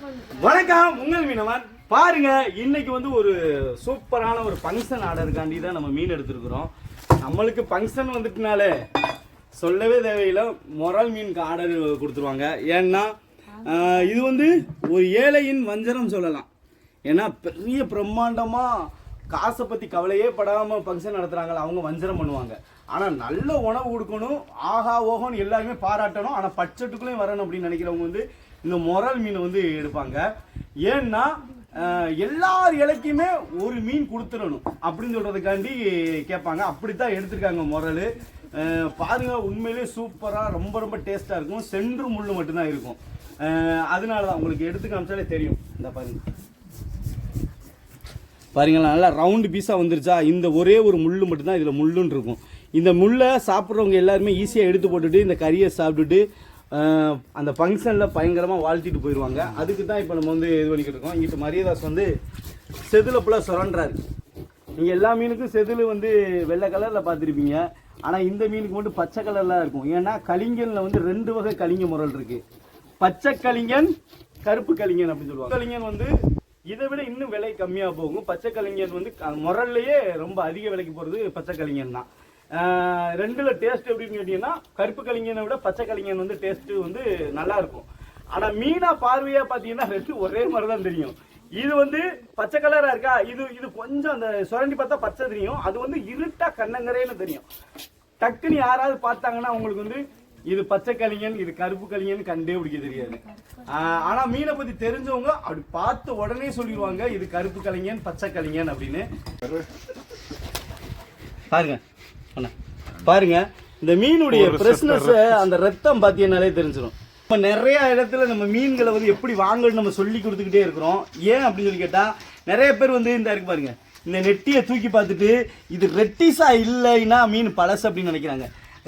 வணக்கம் உங்கள் மீனவன். பாருங்க இன்னைக்கு வந்து ஒரு சூப்பரான ஒரு ஃபங்க்ஷன் ஆர்டருக்காண்டி தான் நம்ம மீன் எடுத்திருக்கிறோம். நம்மளுக்கு ஃபங்க்ஷன் வந்துட்டுனாலே சொல்லவே தேவையில்லை. மொரல் மீனுக்கு ஆர்டர் கொடுத்துருவாங்க. ஏன்னா இது வந்து ஒரு ஏழையின் வஞ்சரம் சொல்லலாம். ஏன்னா பெரிய பிரம்மாண்டமாக காசை பற்றி கவலையே படாமல் ஃபங்க்ஷன் நடத்துகிறாங்கள அவங்க வஞ்சரம் பண்ணுவாங்க. ஆனால் நல்ல உணவு கொடுக்கணும் ஆஹா ஓஹோன்னு எல்லாருமே பாராட்டணும். ஆனால் பட்ஜெட்டுக்குள்ளேயும் வரணும் அப்படின்னு நினைக்கிறவங்க வந்து இந்த மொரல் மீன் வந்து எடுப்பாங்க. ஏன்னா எல்லார் இலைக்குமே ஒரு மீன் கொடுத்துடணும் அப்படின்னு சொல்கிறதுக்காண்டி கேட்பாங்க. அப்படித்தான் எடுத்திருக்காங்க முரல். அஹ், பாருங்க உண்மையிலேயே சூப்பராக ரொம்ப ரொம்ப டேஸ்ட்டாக இருக்கும். சென்று முள் மட்டும்தான் இருக்கும். அதனால தான் உங்களுக்கு எடுத்து காமிச்சாலே தெரியும். இந்த பாருங்க. பாருங்களா நல்லா ரவுண்டு பீஸாக வந்துருச்சா? இந்த ஒரே ஒரு முள் மட்டும்தான் இதில் முள்ளுன்னு இருக்கும். இந்த முள்ளை சாப்பிட்றவங்க எல்லாருமே ஈஸியாக எடுத்து போட்டுட்டு இந்த கறியை சாப்பிட்டுட்டு அந்த ஃபங்க்ஷனில் பயங்கரமாக வாழ்த்திட்டு போயிடுவாங்க அதுக்கு தான் இப்போ நம்ம வந்து இது பண்ணிக்கிட்டு இருக்கோம். இங்கிட்டு மரியதாஸ் வந்து செதில் ஃபுல்லாக சுரண்டாரு நீங்கள் எல்லா மீனுக்கும் செதில் வந்து வெள்ளை கலரில் பார்த்துருப்பீங்க. ஆனால் இந்த மீனுக்கு மட்டும் பச்சை கலரில் இருக்கும். ஏன்னா கலிங்கனில் வந்து ரெண்டு வகை கலிங்க முரல் இருக்குது பச்சை கலிங்கன் கருப்பு கலிங்கன் அப்படின்னு சொல்லுவாங்க. கலிங்கன் வந்து இதை விட இன்னும் விலை கம்மியாக போகும். பச்சை கலிங்கன் வந்து க- முரல்லையே ரொம்ப அதிக விலைக்கு போகிறது பச்சை கலிங்கன் தான். ரெண்டுல டேஸ்ட் எப்படின்னு கேட்டீங்கன்னா கருப்பு கலிங்கனை விட பச்சை கலிங்கன் வந்து டேஸ்ட் வந்து நல்லா இருக்கும். ஆனா மீனா பார்வையா பாத்தீங்கன்னா ரெண்டு ஒரே மாதிரி தான் தெரியும். இது வந்து பச்சை கலரா இருக்கா? இது இது கொஞ்சம் அந்த சுரண்டி பார்த்தா பச்சை தெரியும். அது வந்து இருட்டா கண்ணங்கரேன்னு தெரியும். டக்குன்னு யாராவது பார்த்தாங்கன்னா உங்களுக்கு வந்து இது பச்சை கலிங்கன் இது கருப்பு கலிங்கன் கண்டே பிடிக்க தெரியாது. ஆனா மீனை பத்தி தெரிஞ்சவங்க அப்படி பார்த்து உடனே சொல்லிடுவாங்க இது கருப்பு கலிங்கன் பச்சை கலிங்கன் அப்படின்னு. பாருங்க. பாருங்க இந்த மீனுடைய ஃப்ரெஷ்னஸ் அந்த ரத்தம் பார்த்தீங்கன்னாலே தெரிஞ்சிடும் இப்போ நிறைய இடத்துல நம்ம மீன்களை வந்து எப்படி வாங்கணும்னு நம்ம சொல்லி கொடுத்துக்கிட்டே இருக்கிறோம். ஏன் அப்படின்னு சொல்லி கேட்டால் நிறைய பேர் வந்து இந்த இருக்கு பாருங்க இந்த நெட்டியை தூக்கி பார்த்துட்டு இது ரெட்டிஸா இல்லைன்னா மீன் பழசு அப்படின்னு நினைக்கிறாங்க.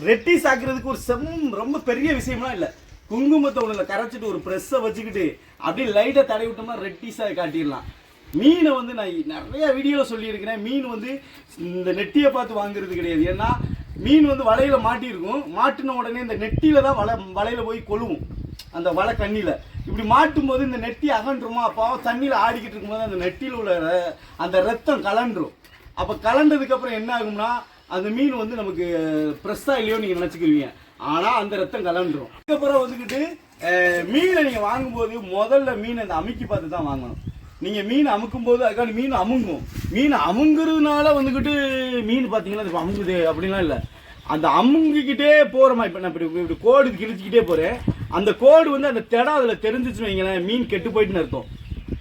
ரெட்டிஸ் ஆக்குறதுக்கு ஒரு செம் ரொம்ப பெரிய விஷயம்லாம் இல்லை. குங்குமத்தை உள்ள கரைச்சிட்டு ஒரு ப்ரெஸ்ஸை வச்சுக்கிட்டு அப்படியே லைட்டை தடவி விட்டோம்னா ரெட்டிஸாக காட்டிடலாம். மீனை வந்து நான் நிறைய வீடியோவில் சொல்லியிருக்கிறேன். மீன் வந்து இந்த நெட்டியை பார்த்து வாங்குறது கிடையாது. ஏன்னா மீன் வந்து வலையில் மாட்டியிருக்கும். மாட்டின உடனே இந்த நெட்டியில் தான் வலை வலையில் போய் கொழுவும். அந்த வலை கண்ணியில் இப்படி மாட்டும் போது இந்த நெட்டி அகன்றுமா? அப்போ தண்ணியில் ஆடிக்கிட்டு இருக்கும்போது அந்த நெட்டியில் உள்ள ர- அந்த ரத்தம் கலண்டுரும் அப்போ கலண்டதுக்கப்புறம் என்ன ஆகும்னா அந்த மீன் வந்து நமக்கு ஃப்ரெஷ்ஷாக இல்லையோ நீங்கள் நினச்சிக்கிருவீங்க. ஆனால் அந்த ரத்தம் கலண்டுரும் அதுக்கப்புறம் வந்துக்கிட்டு மீனை நீங்கள் வாங்கும்போது முதல்ல மீனை அந்த அமுக்கி பார்த்து தான் வாங்கணும். நீங்கள் மீன் அமுக்கும் போது அதுக்கான மீன் அமுங்கும். மீன் அமுங்குறதுனால வந்துக்கிட்டு மீன் பார்த்தீங்கன்னா இப்போ அமுங்குது அப்படிலாம் இல்லை. அந்த அமுங்கிக்கிட்டே போகிறோமா இப்போ நான் இப்படி இப்படி கோடு கிழிச்சிக்கிட்டே போகிறேன் அந்த கோடு வந்து அந்த திடம் அதில் தெரிஞ்சிச்சுன்னு வைங்களேன் மீன் கெட்டு போயிட்டுன்னு அர்த்தம்.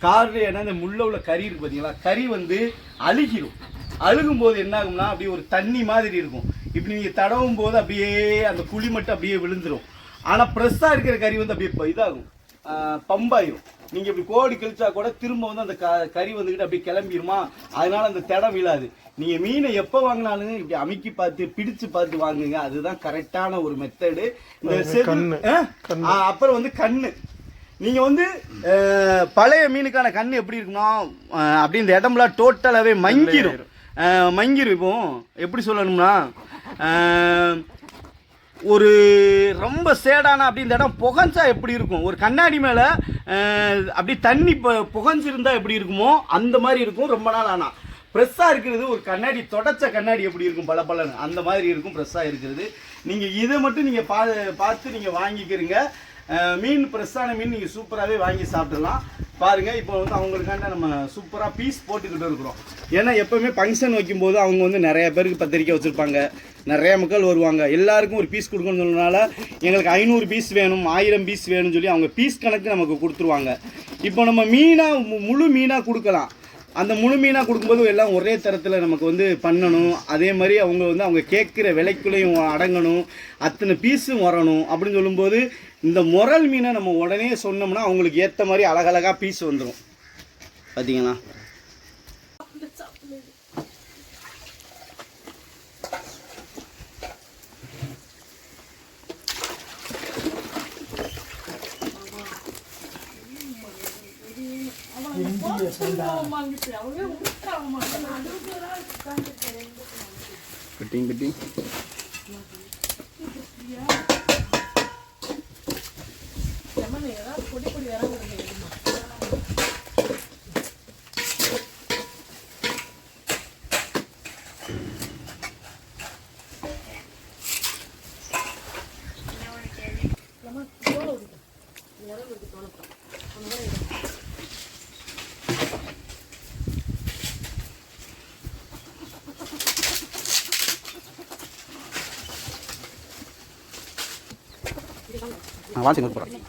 காரில் ஏன்னா இந்த முள்ள உள்ள கறி இருக்கு பார்த்தீங்களா கறி வந்து அழுகிடும் அழுகும் போது என்ன ஆகும்னா அப்படியே ஒரு தண்ணி மாதிரி இருக்கும். இப்படி நீங்கள் தடவும் போது அப்படியே அந்த குழி மட்டும் அப்படியே விழுந்துடும் ஆனால் ஃப்ரெஷ்ஷாக இருக்கிற கறி வந்து அப்படியே இதாகும். பம்பாயிரும் நீங்கள் இப்படி கோடி கழிச்சா கூட திரும்ப வந்து அந்த க- கறி வந்துக்கிட்டு அப்படியே கிளம்பிருமா? அதனால அந்த திடம் விழாது. நீங்கள் மீனை எப்போ வாங்கினாலும் இப்படி அமுக்கி பார்த்து பிடிச்சு பார்த்து வாங்குங்க. அதுதான் கரெக்டான ஒரு மெத்தடு இந்த அப்புறம் வந்து கண்ணு. நீங்க வந்து பழைய மீனுக்கான கண் எப்படி இருக்குன்னா அப்படி இந்த இடம்லாம் டோட்டலாகவே மங்கிரும். இப்போ எப்படி சொல்லணும்னா ஒரு ரொம்ப சேடான அப்படி இந்த இடம் புகஞ்சா எப்படி இருக்கும்? ஒரு கண்ணாடி மேலே அப்படி தண்ணி புகஞ்சிருந்தா எப்படி இருக்குமோ அந்த மாதிரி இருக்கும் ரொம்ப நாள் ஆனால் ஃப்ரெஷ்ஷாக இருக்கிறது ஒரு கண்ணாடி தொடச்ச கண்ணாடி எப்படி இருக்கும்? பல பலன்னு அந்த மாதிரி இருக்கும் ஃப்ரெஷ்ஷாக இருக்கிறது. நீங்கள் இதை மட்டும் நீங்கள் பா பார்த்து நீங்கள் வாங்கிக்கிறீங்க. மீன் ஃப்ரெஷ்ஷான மீன் நீங்கள் சூப்பராகவே வாங்கி சாப்பிடலாம். பாருங்கள் இப்போ வந்து அவங்களுக்காண்ட நம்ம சூப்பராக பீஸ் போட்டுக்கிட்டு இருக்கிறோம். ஏன்னா எப்போவுமே ஃபங்க்ஷன் வைக்கும்போது அவங்க வந்து நிறைய பேருக்கு பத்திரிக்கை வச்சுருப்பாங்க. நிறைய மக்கள் வருவாங்க. எல்லாருக்கும் ஒரு பீஸ் கொடுக்கணும்னு சொன்னனால எங்களுக்கு ஐநூறு பீஸ் வேணும் ஆயிரம் பீஸ் வேணும்னு சொல்லி அவங்க பீஸ் கணக்கு நமக்கு கொடுத்துருவாங்க. இப்போ நம்ம மீனாக முழு மீனாக கொடுக்கலாம். அந்த முழு மீனாக கொடுக்கும்போது எல்லாம் ஒரே தரத்தில் நமக்கு வந்து பண்ணணும். அதே மாதிரி அவங்க வந்து அவங்க கேட்குற விலைக்குள்ளேயும் அடங்கணும். அத்தனை பீஸும் வரணும் அப்படின்னு சொல்லும்போது இந்த முரல் மீனை நம்ம உடனே சொன்னோம்னா அவங்களுக்கு ஏற்ற மாதிரி அழகழகாக பீஸ் வந்துடும் பார்த்தீங்களா கட்டிங் கட்டிங் பொடி பொடி இறங்குறது நான் வாட்சி நோட் போகிறேன்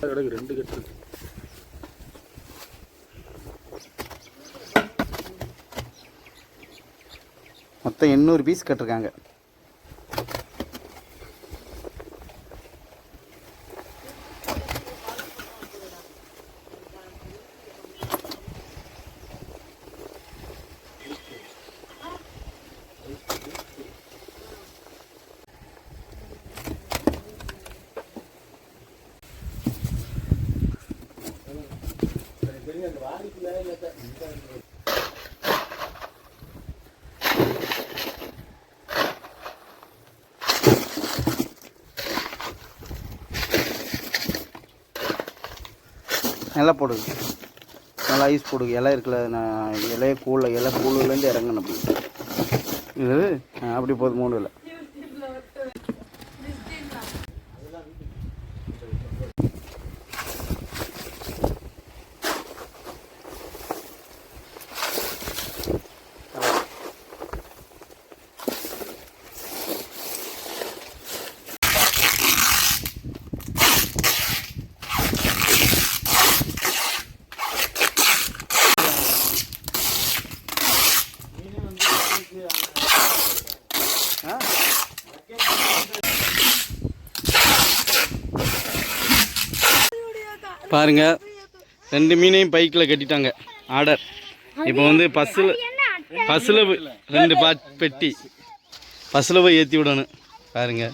அது ரெண்டு கட்டு மொத்தம் எண்ணூறு பீஸ் கட்டிருக்காங்க. நல்லா போடுது. நல்லா ஐஸ் போடுது. இலை இருக்குல்ல நான் இலைய கூழ இலை கூழுலேருந்து இறங்கணும் அப்படி. இது அப்படி போகுது மூணு இலை பாருங்க. ரெண்டு மீனையும் பைக்கில் கட்டிட்டாங்க. ஆர்டர். இப்போ வந்து பஸ்ஸில் பஸ்ஸில் ரெண்டு பா பெட்டி. பஸ்ஸில் போய் ஏற்றி விடணும். பாருங்க.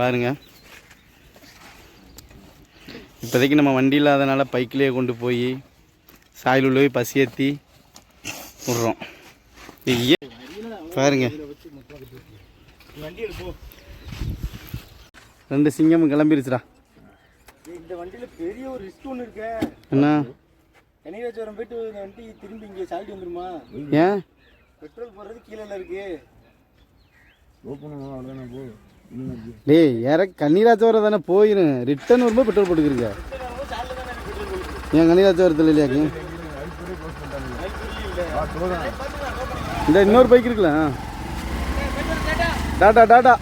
பாருங்க. இப்போதைக்கு நம்ம வண்டி இல்லாதனால பைக்கிலேயே கொண்டு போய் சாயில் உள்ள போய் பசி ஏற்றி விட்றோம். பாருங்க. வண்டி ரெண்டு சிங்கமும் கிளம்பிருச்சுடா. இந்த வண்டியில பெரிய ஒரு ரிஸ்க் ஒன்று இருக்கே. என்ன? கனிராஜபுரம் போயிட்டு இந்த வண்டி திரும்பி இங்கே சால்ட்டி வந்துருமா? ஏன்? பெட்ரோல் போடுறது கீழே இருக்கு. டேய் இற கன்னிராஜவரம் தானே போயிடும் ரிட்டர்ன் வரும்போது பெட்ரோல் போட்டுக்கிறீங்க. ஏன் கன்னிராஜவரத்தில் இல்லையாக்கு இந்த இன்னொரு பைக் இருக்குல்ல டாடா டாடா.